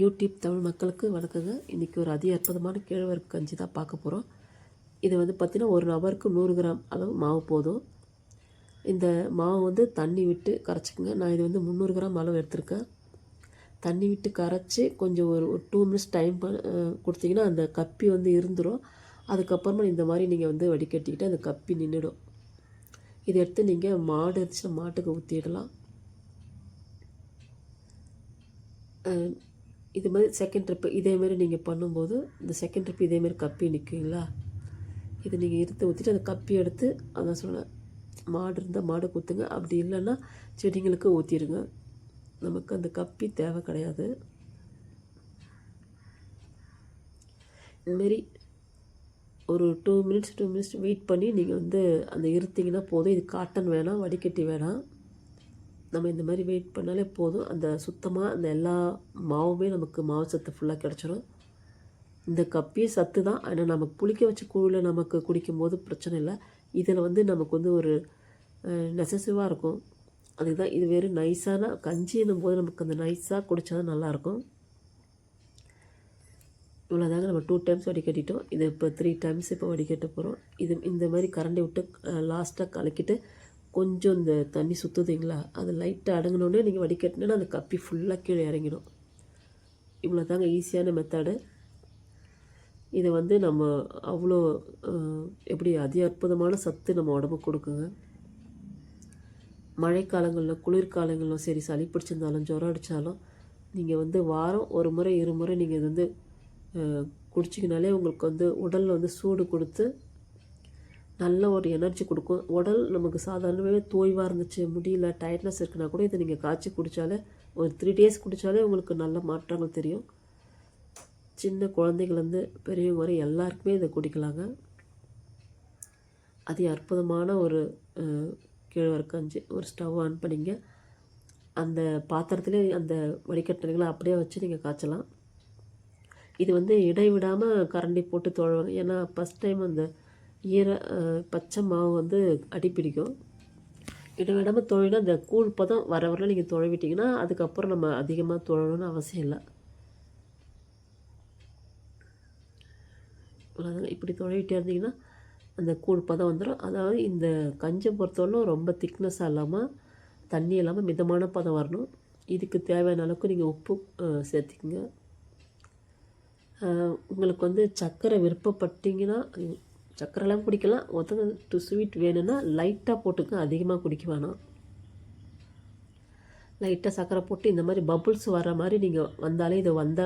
YouTube Tamil மக்களுக்கு வணக்கங்க. இன்றைக்கி ஒரு அதி அற்புதமான கேழ்வரகு கஞ்சி தான் பார்க்க போகிறோம் இது வந்து பார்த்திங்கன்னா ஒரு நபருக்கு நூறு கிராம் அளவு மாவு போதும். இந்த மாவு வந்து தண்ணி விட்டு கரைச்சிக்கோங்க. நான் இது வந்து முந்நூறு கிராம் அளவு எடுத்திருக்கேன். தண்ணி விட்டு கரைச்சி கொஞ்சம் ஒரு டூ மினிட்ஸ் டைம் கொடுத்தீங்கன்னா அந்த கப்பி வந்து இருந்துடும் அதுக்கப்புறமா இந்த மாதிரி நீங்கள் வந்து வடிகட்டிக்கிட்டு அந்த கப்பி நின்றுடும் இதை எடுத்து நீங்கள் மாடு இருந்துச்சுன்னா மாட்டுக்கு ஊற்றிடலாம் இது மாதிரி செகண்ட் ட்ரிப்பு இதேமாரி நீங்கள் பண்ணும்போது இந்த செகண்ட் ட்ரிப் இதேமாரி கப்பி நிற்குங்களா இது நீங்கள் இருத்து ஊற்றிட்டு அந்த கப்பி எடுத்து அதான் சொன்னேன் மாடு இருந்தால் மாடு ஊற்றுங்க அப்படி இல்லைன்னா செடிங்களுக்கு ஊற்றிடுங்க நமக்கு அந்த கப்பி தேவை கிடையாது. இதுமாரி ஒரு two minutes two minutes wait பண்ணி நீங்கள் வந்து அந்த இருத்திங்கன்னா போதும். இது காட்டன் வேணாம் வடிகட்டி வேணாம். நம்ம இந்த மாதிரி வெயிட் பண்ணாலே போதும். அந்த சுத்தமாக அந்த எல்லா மாவுமே நமக்கு மாவு சத்து ஃபுல்லாக கிடச்சிரும். இந்த கப்பியும் சத்து தான். ஆனால் நமக்கு புளிக்க வச்ச கூழில் நமக்கு குடிக்கும்போது பிரச்சனை இல்லை. இதில் வந்து நமக்கு வந்து ஒரு நெசசிவாக இருக்கும். அதுதான் இது வெறும் நைஸான கஞ்சின்னும் போது நமக்கு அந்த நைஸாக குடித்தா தான் நல்லாயிருக்கும். இவ்வளோதாங்க நம்ம டூ டைம்ஸ் வடிகட்டிட்டோம். இது இப்போ த்ரீ டைம்ஸ் இப்போ வடிகட்ட போகிறோம் இது இந்த மாதிரி கரண்டி விட்டு லாஸ்ட்டாக கலக்கிட்டு கொஞ்சம் இந்த தண்ணி சுற்றுதுங்களா அது லைட்டாக அடங்கினோடனே நீங்கள் வடிகட்டினா அந்த கப்பி ஃபுல்லாக கீழே இறங்கிடும். இவ்வளோ தாங்க ஈஸியான மெத்தடு இதை வந்து நம்ம அவ்வளோ எப்படி அதி அற்புதமான சத்து நம்ம உடம்புக்கு கொடுக்குங்க. மழைக்காலங்களில் குளிர்காலங்களிலும் சரி சளி பிடிச்சிருந்தாலும் ஜுரம் அடித்தாலும் நீங்கள் வந்து வாரம் ஒரு முறை இரு முறை நீங்கள் இது வந்து குடிச்சிங்கனாலே உங்களுக்கு வந்து உடலில் வந்து சூடு கொடுத்து நல்ல ஒரு எனர்ஜி கொடுக்கும். உடல் நமக்கு சாதாரணமாகவே தோய்வாக இருந்துச்சு முடியல டயட்னஸ் இருக்குன்னா கூட இதை நீங்கள் காய்ச்சி குடித்தாலே ஒரு த்ரீ டேஸ் குடித்தாலே உங்களுக்கு நல்ல மாற்றங்கள் தெரியும். சின்ன குழந்தைகள்லேருந்து பெரியவங்க வரை எல்லாருக்குமே இதை குடிக்கலாங்க. அது அற்புதமான ஒரு அஹ், கஞ்சி ஒரு ஸ்டவ் ஆன் பண்ணிங்க. அந்த பாத்திரத்திலே அந்த வடிகட்டுறீங்களா அப்படியே வச்சு நீங்கள் காய்ச்சலாம். இது வந்து இடைவிடாமல் கரண்டி போட்டு தொழுவாங்க. ஏன்னா ஃபஸ்ட் டைம் அந்த ஈர பச்சை மாவு வந்து அடிப்பிடிக்கும். இடமாக தொழினா அந்த கூழ் பதம் வர வரல நீங்கள் தொழவிட்டிங்கன்னா அதுக்கப்புறம் நம்ம அதிகமாக தொழணும்னு அவசியம் இல்லை. இப்படி தொழவிட்டே இருந்தீங்கன்னா அந்த கூழ் பதம் வந்துடும் அதாவது இந்த கஞ்சை பொறுத்தவரைக்கும் ரொம்ப திக்னஸாக இல்லாமல் தண்ணி இல்லாமல் மிதமான பதம் வரணும். இதுக்கு தேவையான அளவுக்கு நீங்கள் உப்பு அஹ், சேர்த்திக்கங்க. உங்களுக்கு வந்து சர்க்கரை விருப்பப்பட்டீங்கன்னா உம், சர்க்கரைலாம் குடிக்கலாம். மொத்தம் டு ஸ்வீட் வேணும்னா லைட்டாக போட்டுக்க அதிகமாக குடிக்க வேணாம். லைட்டாக சர்க்கரை போட்டு இந்த மாதிரி பபுள்ஸ் வர மாதிரி நீங்கள் வந்தாலே இது வந்த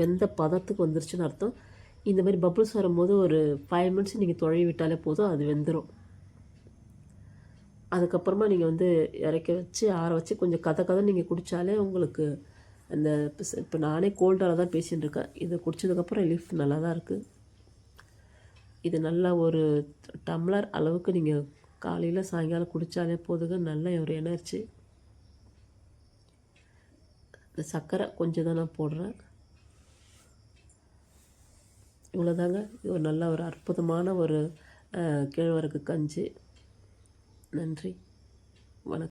வெந்த பதத்துக்கு வந்துருச்சுன்னு அர்த்தம். இந்த மாதிரி பபுள்ஸ் வரும்போது ஒரு ஃபைவ் மினிட்ஸ் நீங்கள் தொழவி விட்டாலே போதும் அது வெந்துடும் அதுக்கப்புறமா நீங்கள் வந்து இறக்கி வச்சு ஆற வச்சு கொஞ்சம் கதை கதை நீங்கள் குடித்தாலே உங்களுக்கு அந்த இப்போ நானே கோல்டால் தான் பேசிகிட்டு இருக்கேன். இதை குடித்ததுக்கப்புறம் ரிலீஃப் நல்லா தான் இருக்குது இது நல்லா ஒரு டம்ளர் அளவுக்கு நீங்கள் காலையில் சாயங்காலம் குடித்தாலே போதுங்க. நல்ல ஒரு எனர்ஜி. இந்த சர்க்கரை கொஞ்சம் தான் நான் போடுறேன். இவ்வளோதாங்க இது ஒரு நல்ல ஒரு அற்புதமான ஒரு கேழ்வரகு கஞ்சி. நன்றி. வணக்கம்.